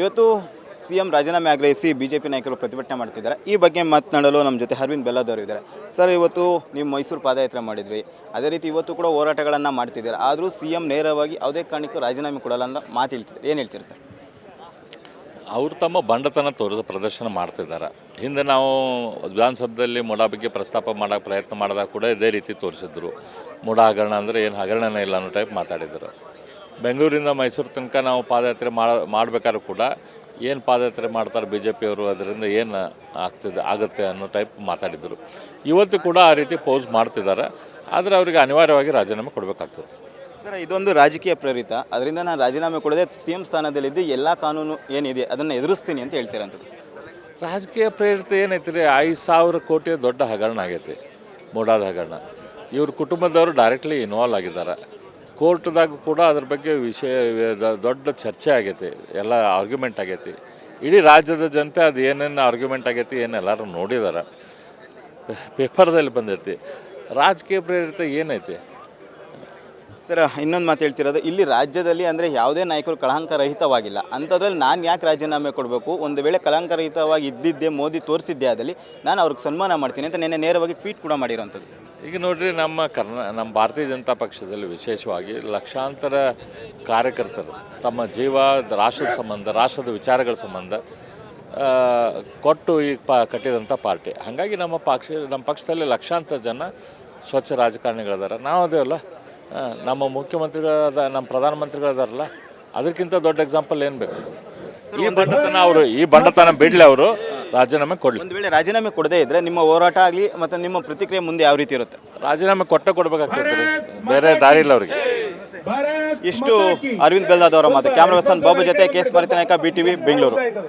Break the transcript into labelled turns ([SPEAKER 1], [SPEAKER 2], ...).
[SPEAKER 1] ಇವತ್ತು C M ರಾಜೀನಾಮೆ ಆಗ್ರಹಿಸಿ ಬಿ ಜೆ ಪಿ ನಾಯಕರು ಪ್ರತಿಭಟನೆ ಮಾಡ್ತಿದ್ದಾರೆ. ಈ ಬಗ್ಗೆ ಮಾತನಾಡಲು ನಮ್ಮ ಜೊತೆ ಅರವಿಂದ್ ಬೆಲ್ಲದವರು ಇದ್ದಾರೆ. ಸರ್, ಇವತ್ತು ನೀವು ಮೈಸೂರು ಪಾದಯಾತ್ರೆ ಮಾಡಿದ್ರಿ. ಅದೇ ರೀತಿ ಇವತ್ತು ಕೂಡ ಹೋರಾಟಗಳನ್ನು ಮಾಡ್ತಿದ್ದಾರೆ. ಆದರೂ ಸಿ ಎಂ ನೇರವಾಗಿ ಯಾವುದೇ ಕಾರಣಕ್ಕೂ ರಾಜೀನಾಮೆ ಕೊಡಲ್ಲ ಅಂತ ಮಾತು ಹೇಳ್ತಿದ್ದಾರೆ. ಏನು ಹೇಳ್ತೀರಿ ಸರ್?
[SPEAKER 2] ಅವರು ತಮ್ಮ ಬಂಡತನ ತೋರಿದ ಪ್ರದರ್ಶನ ಮಾಡ್ತಿದ್ದಾರೆ. ಹಿಂದೆ ನಾವು ವಿಧಾನಸಭೆಯಲ್ಲಿ ಮುಡಾ ಬಗ್ಗೆ ಪ್ರಸ್ತಾಪ ಮಾಡೋಕೆ ಪ್ರಯತ್ನ ಮಾಡಿದಾಗ ಕೂಡ ಇದೇ ರೀತಿ ತೋರಿಸಿದ್ರು. ಮುಡಾ ಹಗರಣ ಅಂದರೆ ಏನು ಹಗರಣನೇ ಇಲ್ಲ ಅನ್ನೋ ಟೈಪ್ ಮಾತಾಡಿದರು. ಬೆಂಗಳೂರಿಂದ ಮೈಸೂರು ತನಕ ನಾವು ಪಾದಯಾತ್ರೆ ಮಾಡ ಮಾಡಬೇಕಾದ್ರೂ ಕೂಡ ಏನು ಪಾದಯಾತ್ರೆ ಮಾಡ್ತಾರೆ ಬಿ ಜೆ ಪಿಯವರು ಅದರಿಂದ ಏನು ಆಗ್ತದೆ ಆಗುತ್ತೆ ಅನ್ನೋ ಟೈಪ್ ಮಾತಾಡಿದರು. ಇವತ್ತು ಕೂಡ ಆ ರೀತಿ ಪೋಸ್ ಮಾಡ್ತಿದ್ದಾರೆ. ಆದರೆ ಅವರಿಗೆ ಅನಿವಾರ್ಯವಾಗಿ ರಾಜೀನಾಮೆ ಕೊಡಬೇಕಾಗ್ತದೆ.
[SPEAKER 1] ಸರ್ ಇದೊಂದು ರಾಜಕೀಯ ಪ್ರೇರಿತ. ಅದರಿಂದ ನಾನು ರಾಜೀನಾಮೆ ಕೊಡದೆ ಸಿ ಎಂ ಸ್ಥಾನದಲ್ಲಿದ್ದು ಎಲ್ಲ ಕಾನೂನು ಏನಿದೆ ಅದನ್ನು ಎದುರಿಸ್ತೀನಿ ಅಂತ ಹೇಳ್ತೀರಂತ
[SPEAKER 2] ರಾಜಕೀಯ ಪ್ರೇರಿತ ಏನೈತಿ ರೀ ಐದು ಸಾವಿರ ಕೋಟಿ ದೊಡ್ಡ ಹಗರಣ ಆಗೈತಿ. ಮೂಡಾದ ಹಗರಣ. ಇವ್ರ ಕುಟುಂಬದವರು ಡೈರೆಕ್ಟ್ಲಿ ಇನ್ವಾಲ್ವ್ ಆಗಿದ್ದಾರೆ. ಕೋರ್ಟ್ದಾಗ ಕೂಡ ಅದ್ರ ಬಗ್ಗೆ ವಿಷಯ ದೊಡ್ಡ ಚರ್ಚೆ ಆಗೈತಿ. ಎಲ್ಲ ಆರ್ಗ್ಯುಮೆಂಟ್ ಆಗೈತಿ. ಇಡೀ ರಾಜ್ಯದ ಜನತೆ ಅದು ಏನೇನು ಆರ್ಗ್ಯುಮೆಂಟ್ ಆಗೈತಿ, ಏನು ಎಲ್ಲರೂ ನೋಡಿದ್ದಾರೆ ಪೇಪರ್ದಲ್ಲಿ ಬಂದೈತಿ. ರಾಜಕೀಯ ಪ್ರೇರಿತ ಏನೈತಿ?
[SPEAKER 1] ಸರ್ ಇನ್ನೊಂದು ಮಾತು ಹೇಳ್ತಿರೋದು ಇಲ್ಲಿ ರಾಜ್ಯದಲ್ಲಿ ಅಂದರೆ ಯಾವುದೇ ನಾಯಕರು ಕಳಂಕ ರಹಿತವಾಗಿಲ್ಲ ಅಂಥದ್ರಲ್ಲಿ ನಾನು ಯಾಕೆ ರಾಜೀನಾಮೆ ಕೊಡಬೇಕು? ಒಂದು ವೇಳೆ ಕಳಂಕ ರಹಿತವಾಗಿ ಇದ್ದಿದ್ದೆ ಮೋದಿ ತೋರಿಸಿದ್ದೆ ಆದಲ್ಲಿ ನಾನು ಅವ್ರಿಗೆ ಸನ್ಮಾನ ಮಾಡ್ತೀನಿ ಅಂತ ನಿನ್ನೆ ನೇರವಾಗಿ ಟ್ವೀಟ್ ಕೂಡ ಮಾಡಿರೋಂಥದ್ದು.
[SPEAKER 2] ಈಗ ನೋಡಿರಿ ನಮ್ಮ ಕರ್ನಾ ನಮ್ಮ ಭಾರತೀಯ ಜನತಾ ಪಕ್ಷದಲ್ಲಿ ವಿಶೇಷವಾಗಿ ಲಕ್ಷಾಂತರ ಕಾರ್ಯಕರ್ತರು ತಮ್ಮ ಜೀವ ರಾಷ್ಟ್ರದ ಸಂಬಂಧ ರಾಷ್ಟ್ರದ ವಿಚಾರಗಳ ಸಂಬಂಧ ಕೊಟ್ಟು ಈಗ ಪ ಕಟ್ಟಿದಂಥ ಪಾರ್ಟಿ. ಹಾಗಾಗಿ ನಮ್ಮ ಪಕ್ಷ ನಮ್ಮ ಪಕ್ಷದಲ್ಲಿ ಲಕ್ಷಾಂತರ ಜನ ಸ್ವಚ್ಛ ರಾಜಕಾರಣಿಗಳಿದ್ದಾರೆ ನಾವು ಅದೇವಲ್ಲ ಆ, ನಮ್ಮ ಮುಖ್ಯಮಂತ್ರಿಗಳಾದ ನಮ್ಮ ಪ್ರಧಾನಮಂತ್ರಿಗಳದಾರಲ್ಲ ಅದಕ್ಕಿಂತ ದೊಡ್ಡ ಎಕ್ಸಾಂಪಲ್ ಏನು ಬೇಕು? ಈ ಬಂಡತನ ಅವರು ಈ ಬಂಡತನ ಬಿಡಲಿ ಅವರು ರಾಜೀನಾಮೆ ಕೊಡಲಿ.
[SPEAKER 1] ಒಂದು ವೇಳೆ ರಾಜೀನಾಮೆ ಕೊಡದೇ ಇದ್ದರೆ ನಿಮ್ಮ ಹೋರಾಟ ಆಗಲಿ ಮತ್ತು ನಿಮ್ಮ ಪ್ರತಿಕ್ರಿಯೆ ಮುಂದೆ ಯಾವ ರೀತಿ ಇರುತ್ತೆ?
[SPEAKER 2] ರಾಜೀನಾಮೆ ಕೊಟ್ಟ ಕೊಡಬೇಕಾಗ್ತದೆ. ಬೇರೆ ದಾರಿ ಇಲ್ಲ ಅವರಿಗೆ.
[SPEAKER 1] ಇಷ್ಟು ಅರವಿಂದ್ ಬೆಲ್ದಾದವರ ಮಾತು. ಕ್ಯಾಮ್ರಾ ಪರ್ಸನ್ ಬಾಬು ಜೊತೆ ಕೇಸ್ ನಾಯಕ ಬಿ ಟಿ ವಿ ಬೆಂಗಳೂರು.